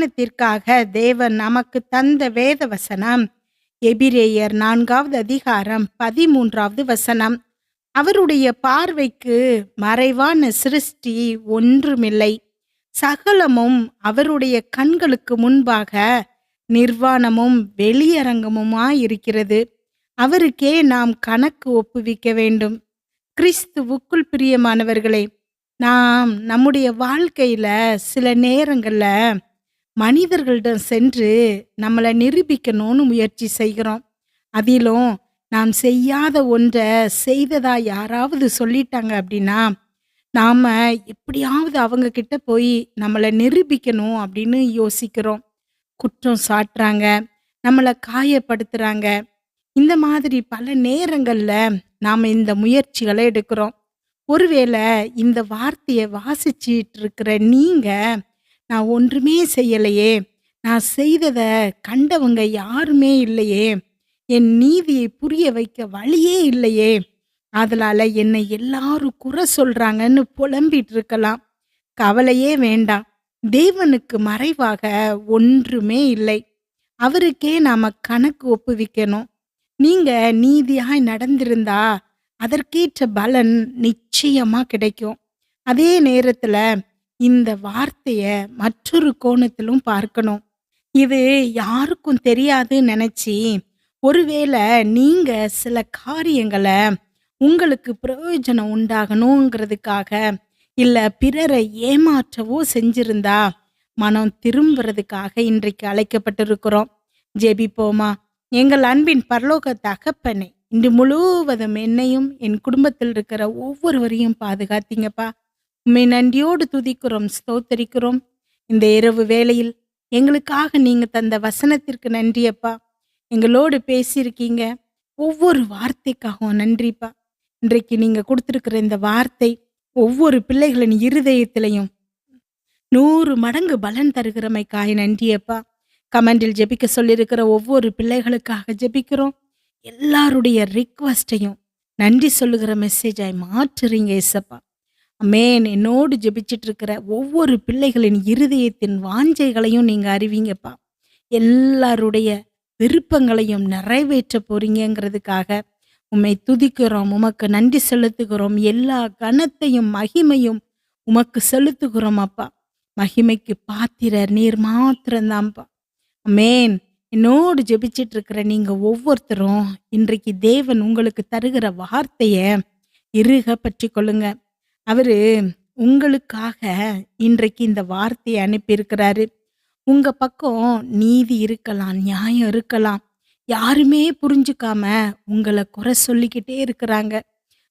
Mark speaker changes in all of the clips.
Speaker 1: தியானத்திற்காக தேவன் நமக்கு தந்த வேத வசனம் எபிரேயர் நான்காவது அதிகாரம் பதிமூன்றாவது வசனம். அவருடைய பார்வைக்கு மறைவான சிருஷ்டி ஒன்றுமில்லை. சகலமும் அவருடைய கண்களுக்கு முன்பாக நிர்வாணமும் வெளியரங்கமுமாயிருக்கிறது. அவருக்கே நாம் கணக்கு ஒப்புவிக்க வேண்டும். கிறிஸ்துவுக்குள் பிரியமானவர்களே நாம் நம்முடைய வாழ்க்கையில சில நேரங்களில் மனிதர்களிடம் சென்று நம்மளை நிரூபிக்கணும்னு முயற்சி செய்கிறோம். அதிலும் நாம் செய்யாத ஒன்றை செய்ததா யாராவது சொல்லிட்டாங்க அப்படின்னா நாம் எப்படியாவது அவங்க கிட்ட போய் நம்மளை நிரூபிக்கணும் அப்படின்னு யோசிக்கிறோம். குற்றம் சாட்டுறாங்க நம்மளை காயப்படுத்துறாங்க. இந்த மாதிரி பல நேரங்களில் நாம் இந்த முயற்சிகளை எடுக்கிறோம். ஒருவேளை இந்த வார்த்தையை வாசிச்சிட்டு இருக்கிற நீங்கள் நான் ஒன்றுமே செய்யலையே. நான் செய்ததை கண்டவங்க யாருமே இல்லையே. என் நீதியை புரிய வைக்க வழியே இல்லையே. அதனால என்னை எல்லாரும் குறை சொல்றாங்கன்னு புலம்பிட்டு இருக்கலாம் கவலையே வேண்டாம். தேவனுக்கு மறைவாக ஒன்றுமே இல்லை. அவருக்கே நாம கணக்கு ஒப்புவிக்கணும். நீங்க நீதியாய் நடந்திருந்தா அதற்கேற்ற பலன் நிச்சயமா கிடைக்கும். அதே நேரத்துல இந்த வார்த்தைய மற்றொரு கோணத்திலும் பார்க்கணும். இது யாருக்கும் தெரியாதுன்னு நினச்சி ஒருவேளை நீங்க சில காரியங்களை உங்களுக்கு பிரயோஜனம் உண்டாகணுங்கிறதுக்காக இல்ல பிறரை ஏமாற்றவோ செஞ்சிருந்தா மனம் திரும்புறதுக்காக இன்றைக்கு அழைக்கப்பட்டிருக்கிறோம். ஜெபிப்போமா? எங்கள் அன்பின் பரலோக தகப்பனே இன்று முழுவதும் என்னையும் என் குடும்பத்தில் இருக்கிற ஒவ்வொருவரையும் பாதுகாத்தீங்கப்பா. உண்மை நன்றியோடு துதிக்கிறோம் ஸ்தோத்தரிக்கிறோம். இந்த இரவு வேளையில் எங்களுக்காக நீங்க தந்த வசனத்திற்கு நன்றியப்பா எங்களோடு பேசியிருக்கீங்க. ஒவ்வொரு வார்த்தைக்காகவும் நன்றிப்பா இன்றைக்கு நீங்க கொடுத்துருக்கிற இந்த வார்த்தை ஒவ்வொரு பிள்ளைகளின் இருதயத்திலையும் நூறு மடங்கு பலன் தருகிறமைக்காய் நன்றியப்பா கமெண்டில் ஜெபிக்க சொல்லியிருக்கிற ஒவ்வொரு பிள்ளைகளுக்காக ஜெபிக்கிறோம். எல்லாருடைய ரிக்வஸ்டையும் நன்றி சொல்லுகிற மெசேஜாய் மாற்றுறீங்க இசப்பா அமேன் என்னோடு ஜெபிச்சிட்டு இருக்கிற ஒவ்வொரு பிள்ளைகளின் இருதயத்தின் வாஞ்சைகளையும் நீங்க அறிவீங்கப்பா. எல்லாருடைய விருப்பங்களையும் நிறைவேற்ற போறீங்கிறதுக்காக உம்மை துதிக்கிறோம் உமக்கு நன்றி செலுத்துகிறோம். எல்லா கனத்தையும் மகிமையும் உமக்கு செலுத்துகிறோம் அப்பா. மகிமைக்கு பாத்திரர் நீர் மாத்திரம்தான்ப்பா. அமேன் என்னோடு ஜெபிச்சிட்டு இருக்கிற நீங்க ஒவ்வொருத்தரும் இன்றைக்கு தேவன் உங்களுக்கு தருகிற வார்த்தைய இறுக பற்றி கொள்ளுங்க அவரு உங்களுக்காக இன்றைக்கு இந்த வார்த்தையை அனுப்பியிருக்கிறாரு. உங்க பக்கம் நீதி இருக்கலாம் நியாயம் இருக்கலாம். யாருமே புரிஞ்சுக்காம உங்களை குறை சொல்லிக்கிட்டே இருக்கிறாங்க.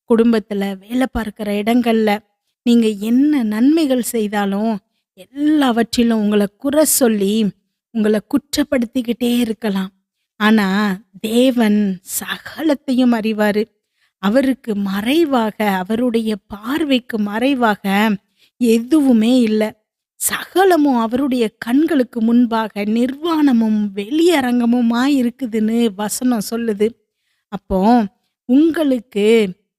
Speaker 1: குடும்பத்துல வேலை பார்க்கிற இடங்கள்ல நீங்க என்ன நன்மைகள் செய்தாலும் எல்லாவற்றிலும் உங்களை குறை சொல்லி உங்களை குற்றப்படுத்திக்கிட்டே இருக்கலாம். ஆனா தேவன் சகலத்தையும் அறிவாரு. அவருக்கு மறைவாக அவருடைய பார்வைக்கு மறைவாக எதுவுமே இல்லை. சகலமும் அவருடைய கண்களுக்கு முன்பாக நிர்வாணமும் வெளியரங்கமுமா இருக்குதுன்னு வசனம் சொல்லுது. அப்போ உங்களுக்கு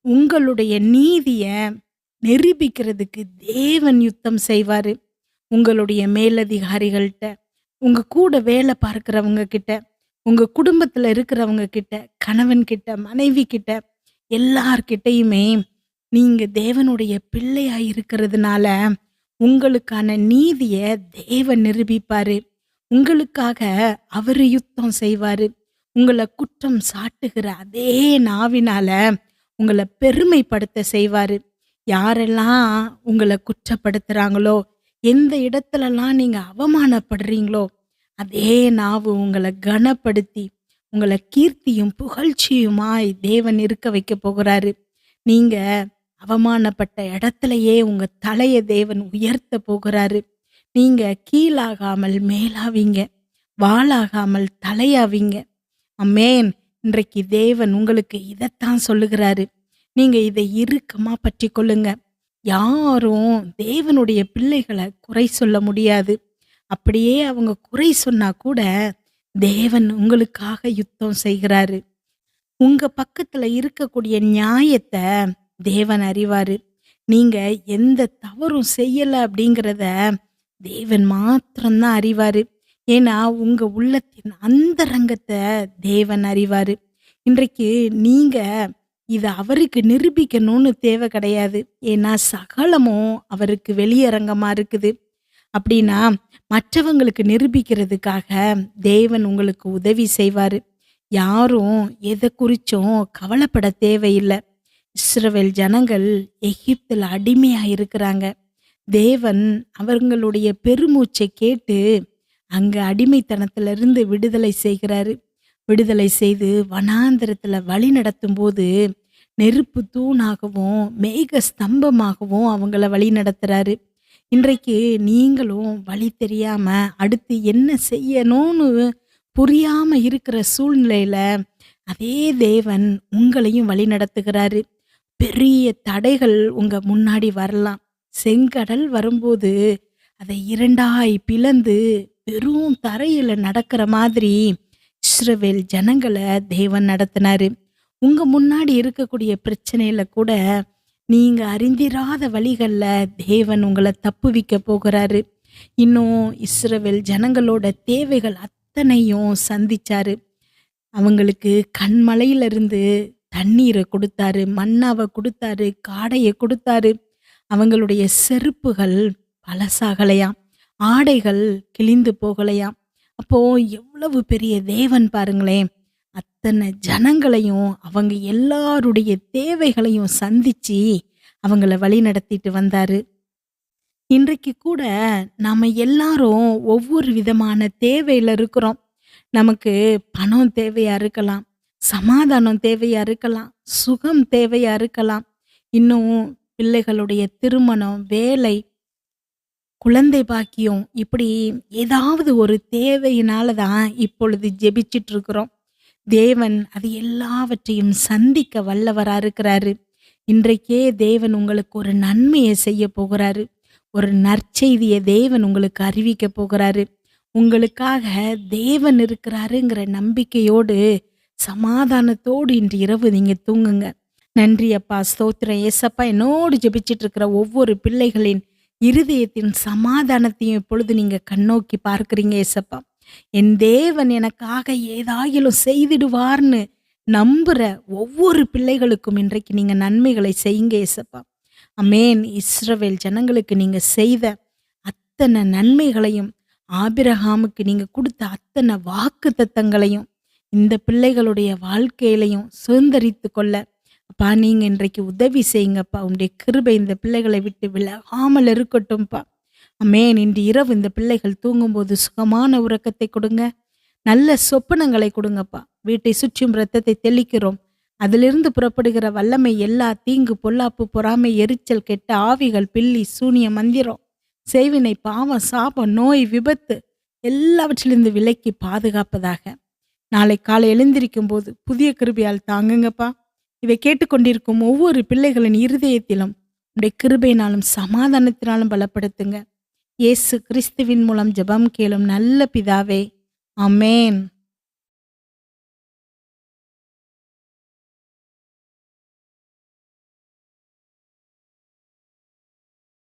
Speaker 1: உங்களுடைய நீதியை நிரூபிக்கிறதுக்கு தேவன் யுத்தம் செய்வார். உங்களுடைய மேலதிகாரிகள்கிட்ட உங்கள் கூட வேலை பார்க்குறவங்க கிட்ட உங்கள் குடும்பத்தில் இருக்கிறவங்க கிட்ட கணவன் கிட்ட மனைவி கிட்ட எல்லார்கிட்டையுமே நீங்க தேவனுடைய பிள்ளையா இருக்கிறதுனால உங்களுக்கான நீதிய தேவன் நிரூபிப்பாரு. உங்களுக்காக அவரு யுத்தம் செய்வாரு. உங்களை குற்றம் சாட்டுகிற அதே நாவினால உங்களை பெருமைப்படுத்த செய்வாரு. யாரெல்லாம் உங்களை குற்றப்படுத்துறாங்களோ எந்த இடத்துலலாம் நீங்க அவமானப்படுறீங்களோ அதே நாவு உங்களை கனப்படுத்தி உங்களை கீர்த்தியும் புகழ்ச்சியுமாய் தேவன் இருக்க வைக்க போகிறாரு. நீங்க அவமானப்பட்ட இடத்துலயே உங்க தலைய தேவன் உயர்த்த போகிறாரு. நீங்க கீழாகாமல் மேலாவீங்க. வாளாகாமல் தலையாவீங்க. அம்மேன் இன்றைக்கு தேவன் உங்களுக்கு இதைத்தான் சொல்லுகிறாரு. நீங்க இதை இறுக்கமா பற்றி கொள்ளுங்க. யாரும் தேவனுடைய பிள்ளைகளை குறை சொல்ல முடியாது. அப்படியே அவங்க குறை சொன்னா கூட தேவன் உங்களுக்காக யுத்தம் செய்கிறாரு உங்க பக்கத்துல இருக்கக்கூடிய நியாயத்தை தேவன் அறிவாரு நீங்க எந்த தவறும் செய்யல அப்படிங்கிறத தேவன் மாத்திரம்தான் அறிவாரு. ஏன்னா, உங்க உள்ளத்தின் அந்த ரங்கத்தை தேவன் அறிவாரு. இன்றைக்கு நீங்க இதை அவருக்கு நிரூபிக்கணும்னு தேவை கிடையாது. ஏன்னா, சகலமும் அவருக்கு வெளியரங்கமா இருக்குது. அப்படின்னா, மற்றவங்களுக்கு நிரூபிக்கிறதுக்காக தேவன் உங்களுக்கு உதவி செய்வார் யாரும் எதை குறிச்சும் கவலைப்பட தேவையில்லை இஸ்ரவேல் ஜனங்கள் எகிப்தில் அடிமையாக இருக்கிறாங்க. தேவன் அவர்களுடைய பெருமூச்சை கேட்டு, அங்கே அடிமைத்தனத்திலிருந்து விடுதலை செய்கிறாரு. விடுதலை செய்து வனாந்திரத்தில் வழி நடத்தும் போது நெருப்பு தூணாகவும், மேக ஸ்தம்பமாகவும் அவங்கள வழி நடத்துகிறாரு இன்றைக்கு நீங்களும் வழி தெரியாம, அடுத்து என்ன செய்யணும்னு புரியாம இருக்கிற சூழ்நிலையில, அதே தேவன் உங்களையும் வழி நடத்துகிறாரு பெரிய தடைகள் உங்க முன்னாடி வரலாம். செங்கடல் வரும்போது, அதை இரண்டாய் பிளந்து வெறும் தரையில நடக்கிற மாதிரி இஸ்ரவேல் ஜனங்களை தேவன் நடத்தினாரு. உங்க முன்னாடி இருக்கக்கூடிய பிரச்சனையில கூட, நீங்க அறிந்திராத வழிகளில் தேவன் உங்களை தப்புவிக்க போகிறாரு. இன்னும் இஸ்ரவேல் ஜனங்களோட தேவைகள் அத்தனையும் சந்திச்சாரு. அவங்களுக்கு கண்மலையிலிருந்து தண்ணீரை கொடுத்தாரு மண்ணாவை கொடுத்தாரு காடையை கொடுத்தாரு அவங்களுடைய செருப்புகள் பழசாகலையாம். ஆடைகள் கிழிந்து போகலையாம். அப்போ எவ்வளவு பெரிய தேவன் பாருங்களேன்! அத்தனை ஜனங்களையும், அவங்க எல்லாருடைய தேவைகளையும் சந்திச்சு, அவங்கள வழி நடத்திட்டு வந்தாரு. இன்றைக்கு கூட நாம எல்லாரும் ஒவ்வொரு விதமான தேவையில இருக்கிறோம். நமக்கு பணம் தேவையா இருக்கலாம். சமாதானம் தேவையா இருக்கலாம். சுகம் தேவையா இருக்கலாம். இன்னும் பிள்ளைகளுடைய திருமணம், வேலை, குழந்தை பாக்கியம் இப்படி ஏதாவது ஒரு தேவையினால தான் இப்பொழுது ஜெபிச்சிட்டு இருக்கிறோம். தேவன் அது எல்லாவற்றையும் சந்திக்க வல்லவரா இருக்கிறாரு. இன்றைக்கே தேவன் உங்களுக்கு ஒரு நன்மையை செய்ய போகிறாரு. ஒரு நற்செய்தியை தேவன் உங்களுக்கு அறிவிக்க போகிறாரு. உங்களுக்காக தேவன் இருக்கிறாருங்கிற நம்பிக்கையோடு, சமாதானத்தோடு இன்று இரவு நீங்க தூங்குங்க. நன்றி அப்பா! ஸ்தோத்திரம் ஏசப்பா! என்னோடு ஜெபிச்சுட்டு இருக்கிற ஒவ்வொரு பிள்ளைகளின் இருதயத்தின் சமாதானத்தையும் இப்பொழுது நீங்க கண்ணோக்கி பார்க்குறீங்க ஏசப்பா. என் தேவன் எனக்காக ஏதாயிலும் செய்திடுவார்னு நம்புற ஒவ்வொரு பிள்ளைகளுக்கும் இன்றைக்கு நீங்க நன்மைகளை செய்யுங்க ஏசப்பா. அமேன் இஸ்ரவேல் ஜனங்களுக்கு நீங்க செய்த அத்தனை நன்மைகளையும், ஆபிரகாமுக்கு நீங்க அத்தனை வாக்கு வாக்குத்தத்தங்களையும், இந்த பிள்ளைகளுடைய வாழ்க்கையிலையும் சுதந்திரித்து கொள்ள, அப்பா நீங்க இன்றைக்கு உதவி செய்யுங்கப்பா. உம்முடைய கிருபை இந்த பிள்ளைகளை விட்டு விலகாமல் இருக்கட்டும்ப்பா. அம்மேன் இன்று இரவு இந்த பிள்ளைகள் தூங்கும்போது சுகமான உறக்கத்தை கொடுங்க. நல்ல சொப்பனங்களை கொடுங்கப்பா. வீட்டை சுற்றும் ரத்தத்தை தெளிக்கிறோம். அதிலிருந்து புறப்படுகிற வல்லமை எல்லா தீங்கு, பொல்லாப்பு, பொறாமை, எரிச்சல், கெட்ட ஆவிகள், பில்லி, சூனிய மந்திரம், செய்வினை, பாவம், சாபம், நோய், விபத்து எல்லாவற்றிலிருந்து விலக்கி பாதுகாப்பதாக. நாளை காலை எழுந்திருக்கும்போது புதிய கிருபையால் தாங்குங்கப்பா. இதை கேட்டுக்கொண்டிருக்கும் ஒவ்வொரு பிள்ளைகளின் இருதயத்திலும் உடைய கிருபையினாலும், சமாதானத்தினாலும் பலப்படுத்துங்க. இயேசு கிறிஸ்துவின் மூலம் ஜெபம் கேளும் நல்ல பிதாவே. அமேன்